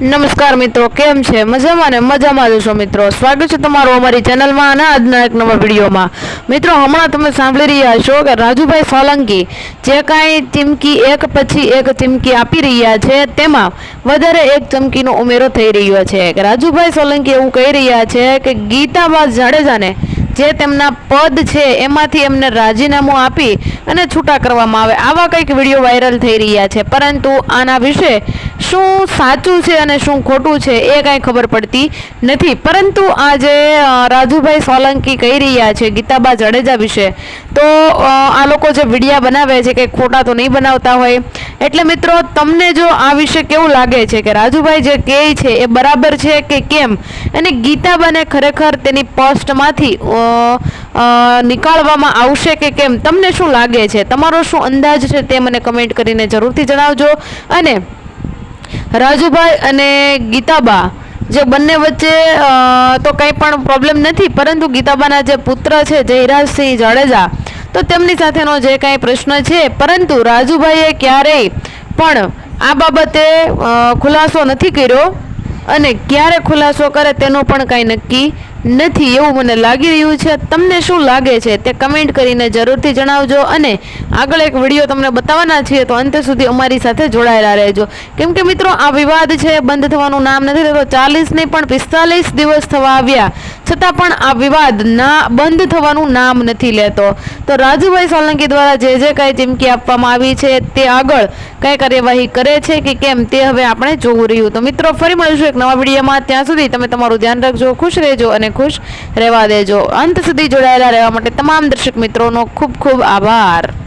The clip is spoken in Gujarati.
નમસ્કાર મિત્રો, કેમ છે? મજામાં ને? મજામાં જશો મિત્રો. સ્વાગત છે તમારું અમારી ચેનલમાં અને આજના એક નવા વિડીયોમાં. મિત્રો, હમણાં તમે સાંભળી રહ્યા છો કે રાજુભાઈ સોલંકી જે કાંઈ ચીમકી એક પછી એક ચીમકી આપી રહ્યા છે, તેમાં વધારે એક ચમકીનો ઉમેરો થઈ રહ્યો છે. કે રાજુભાઈ સોલંકી એવું કહી રહ્યા છે કે ગીતાબા જાડેજાને જે તેમના પદ છે, એમાંથી એમને રાજીનામું આપી અને છૂટા કરવામાં આવે. આવા કંઈક વીડિયો વાયરલ થઈ રહ્યા છે. પરંતુ આના વિશે શું સાચું છે અને શું ખોટું છે એ કાંઈ ખબર પડતી નથી. પરંતુ આજે રાજુભાઈ સોલંકી કહી રહ્યા છે ગીતાબા જાડેજા વિશે. તો આ લોકો જે વિડીયા બનાવે છે કે ખોટા તો નહીં બનાવતા હોય. એટલે મિત્રો, તમને જો આ વિશે કેવું લાગે છે કે રાજુભાઈ જે કહે છે એ બરાબર છે કે કેમ? અને ગીતાબાને ખરેખર તેની પોસ્ટમાંથી નીકાળવામાં આવશે કે કેમ? તમને શું લાગે છે? તમારો શું અંદાજ છે તે મને કમેન્ટ કરીને જરૂરથી જણાવજો. અને રાજુભાઈ અને ગીતાબા, જે બંને વચ્ચે તો કંઈ પણ પ્રોબ્લેમ નથી, પરંતુ ગીતાબાના જે પુત્ર છે જયરાજસિંહ જાડેજા, તો તેમની સાથેનો જે કાંઈ પ્રશ્ન છે, પરંતુ રાજુભાઈએ ક્યારેય પણ આ બાબતે ખુલાસો નથી કર્યો અને ક્યારે ખુલાસો કરે તેનું પણ કાંઈ નક્કી નથી એવું મને લાગી રહ્યું છે. તમને શું લાગે છે તે કમેન્ટ કરીને જરૂરથી જણાવજો અને આગળ એક વીડિયો તમને બતાવવાના છીએ તો અંત સુધી અમારી સાથે જોડાયેલા રહેજો. કેમ કે મિત્રો, આ વિવાદ છે, બંધ થવાનું નામ નથી થતો. ચાલીસ નહીં પણ પિસ્તાલીસ દિવસ થવા આવ્યા. છતાં પણ આ વિવાદ ના બંધ થવાનું નામ નથી લેતો. તો રાજુભાઈ સોલંકી દ્વારા જે જે કાંઈ ચીમકી આપવામાં આવી છે તે આગળ કઈ કાર્યવાહી કરે છે કે કેમ તે હવે આપણે જોવું રહ્યું. તો મિત્રો, ફરી મળીશું એક નવા વિડીયોમાં. ત્યાં સુધી તમે તમારું ધ્યાન રાખજો, ખુશ રહેજો અને ખુશ રહેવા દેજો. અંત સુધી જોડાયેલા રહેવા માટે તમામ દર્શક મિત્રોનો ખૂબ ખૂબ આભાર.